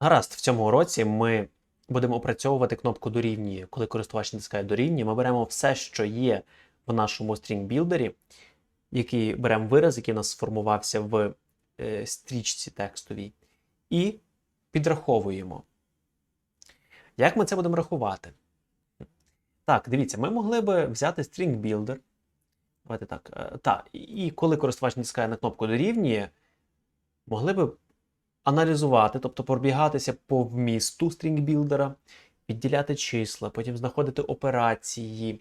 Гаразд, в цьому уроці ми будемо опрацьовувати кнопку дорівнює. Коли користувач натискає дорівнює, ми беремо все, що є в нашому стрінг-білдері, який беремо вираз, який у нас сформувався в е, стрічці текстовій, і підраховуємо. Як ми це будемо рахувати? Так, дивіться, ми могли би взяти builder. Давайте так. е, Та, і коли користувач натискає на кнопку дорівнює, могли би аналізувати, тобто пробігатися по вмісту стрінг-білдера, відділяти числа, потім знаходити операції,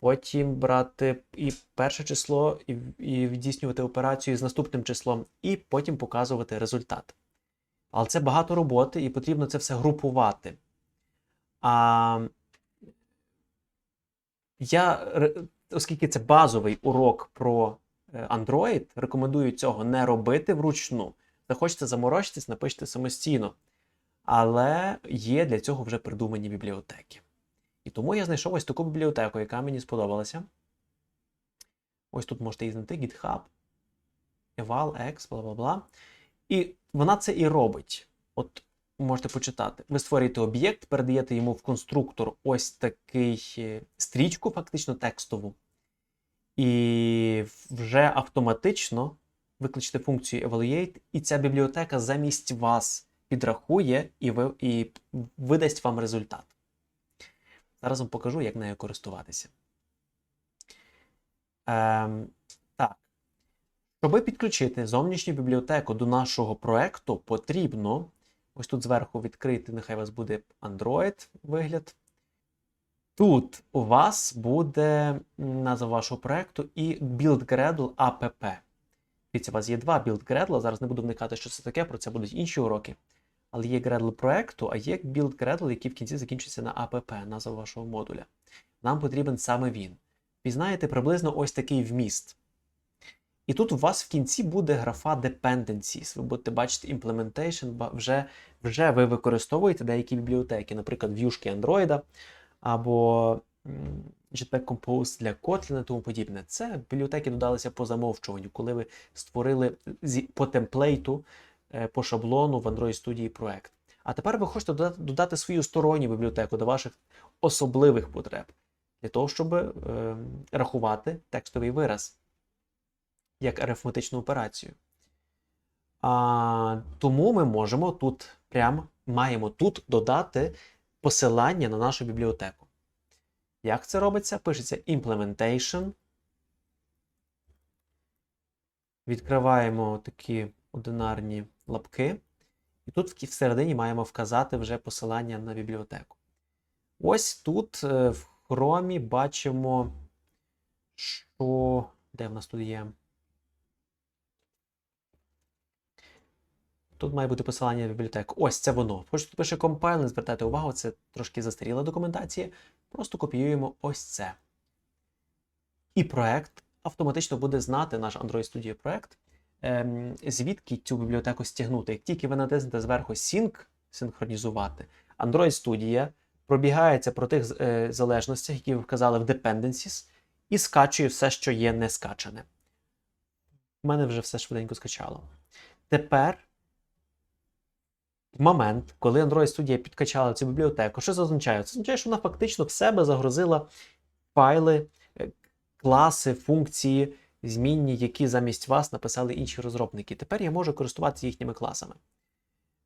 потім брати і перше число, і, і здійснювати операцію з наступним числом, і потім показувати результат. Але це багато роботи, і потрібно це все групувати. А я, оскільки це базовий урок про е, Android, рекомендую цього не робити вручну. Захочете заморочитись, напишіть самостійно. Але є для цього вже придумані бібліотеки. І тому я знайшов ось таку бібліотеку, яка мені сподобалася. Ось тут можете її знайти: GitHub, eval, x, бла бла бла. І вона це і робить. От можете почитати. Ви створюєте об'єкт, передаєте йому в конструктор ось такий е, стрічку, фактично текстову. І вже автоматично викличте функцію evaluate, і ця бібліотека замість вас підрахує і, ви, і видасть вам результат. Зараз вам покажу, як нею користуватися. Ем, так. Щоб підключити зовнішню бібліотеку до нашого проекту, потрібно ось тут зверху відкрити, нехай у вас буде Android вигляд. Тут у вас буде назва вашого проекту і build Gradle app. Дивіться, у вас є два build Gradle, зараз не буду вникати, що це таке, про це будуть інші уроки. Але є Gradle проекту, а є build Gradle, який в кінці закінчиться на app, назва вашого модуля. Нам потрібен саме він. Пізнаєте приблизно ось такий вміст. І тут у вас в кінці буде графа Dependencies. Ви будете бачити implementation, вже, вже ви використовуєте деякі бібліотеки, наприклад, в'юшки Android або Jetpack Compose для Kotlin і тому подібне. Це бібліотеки додалися по замовчуванню, коли ви створили по темплейту, е, по шаблону в Android Studio проект. А тепер ви хочете додати, свою сторонню бібліотеку до ваших особливих потреб, для того, щоб е, рахувати текстовий вираз як арифметичну операцію. А, тому ми можемо тут прям маємо тут додати посилання на нашу бібліотеку. Як це робиться? Пишеться implementation. Відкриваємо такі одинарні лапки. І тут всередині маємо вказати вже посилання на бібліотеку. Ось тут е, в хромі бачимо, що. Де в нас тут є? Тут має бути посилання на бібліотеку. Ось це воно. Хоч тут пише compile, не звертайте увагу, це трошки застаріла документація. Просто копіюємо ось це. І проект автоматично буде знати наш Android Studio проект, ем, звідки цю бібліотеку стягнути. Як тільки ви натиснете зверху Sync, синхронізувати, Android Studio пробігається про тих е, залежностях, які ви вказали в Dependencies, і скачує все, що є не скачане. У мене вже все швиденько скачало. Тепер в момент, коли Android Studio підкачала цю бібліотеку, що це означає? Це означає, що вона фактично в себе загрузила файли, е, класи, функції, змінні, які замість вас написали інші розробники. Тепер я можу користуватися їхніми класами.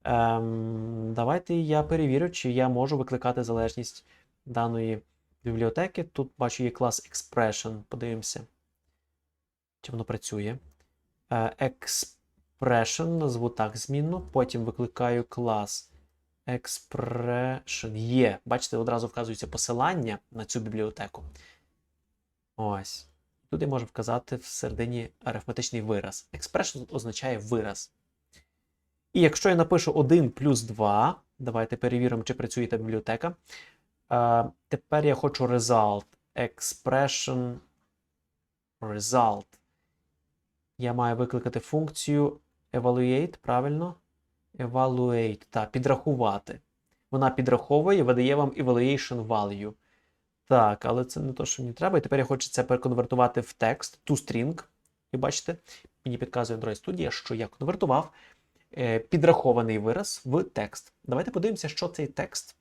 Ем, давайте я перевірю, чи я можу викликати залежність даної бібліотеки. Тут бачу є клас Expression. Подивимося, чи воно працює. Е, Expression назву так змінно. Потім викликаю клас Expression. Є. Бачите, одразу вказується посилання на цю бібліотеку. Ось. Тут я можу вказати всередині арифметичний вираз. Expression означає вираз. І якщо я напишу 1 плюс 2, давайте перевіримо, чи працює та бібліотека. Е, тепер я хочу result. Expression result. Я маю викликати функцію evaluate, правильно? Evaluate, так, підрахувати. Вона підраховує видає вам evaluation value. Так, але це не те, що мені треба. І тепер я хочу це переконвертувати в текст, to string. І бачите, мені підказує Android Studio, що я конвертував. е, підрахований вираз в текст. Давайте подивимося, що цей текст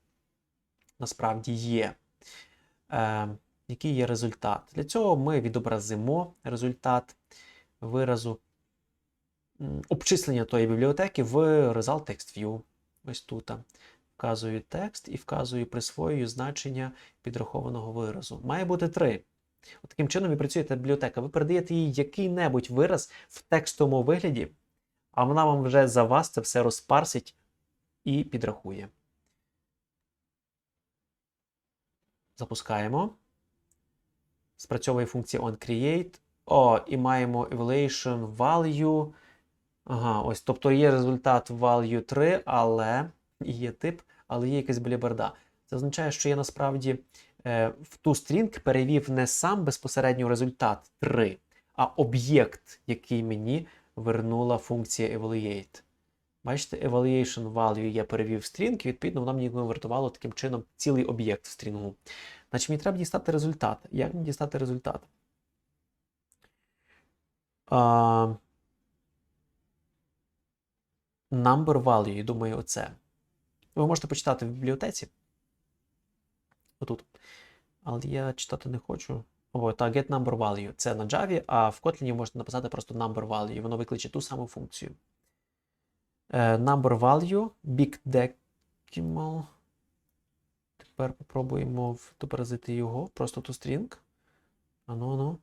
насправді є. Е, який є результат? Для цього ми відобразимо результат виразу обчислення тої бібліотеки в Result Text View. Ось тут. Вказую текст і вказую присвоюю значення підрахованого виразу. Має бути три. От таким чином і працює та бібліотека. Ви передаєте їй який-небудь вираз в текстовому вигляді, а вона вам вже за вас це все розпарсить і підрахує. Запускаємо. Спрацьовує функція onCreate. О, і маємо evaluation value. Ага, ось, тобто є результат value 3, але є тип, але є якась біліберда. Це означає, що я насправді е, в ту стрінг перевів не сам безпосередньо результат 3, а об'єкт, який мені вернула функція evaluate. Бачите, evaluation value я перевів в стрінг, і відповідно воно мені конвертувало таким чином цілий об'єкт в стрінгу. Значить, мені треба дістати результат. Як мені дістати результат? А, number value, думаю, оце. Ви можете почитати в бібліотеці. Отут. Але я читати не хочу. О, так, get number value. Це на Java, а в Kotlin можна написати просто number value, воно викличе ту саму функцію. Е, number value, big decimal. Тепер попробуємо відобразити його, просто ту string. Ану, ану.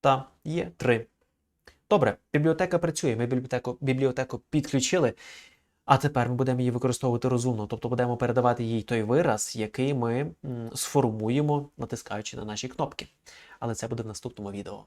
Та, є 3. Добре, бібліотека працює. Ми бібліотеку, бібліотеку підключили. А тепер ми будемо її використовувати розумно, тобто будемо передавати їй той вираз, який ми сформуємо, натискаючи на наші кнопки. Але це буде в наступному відео.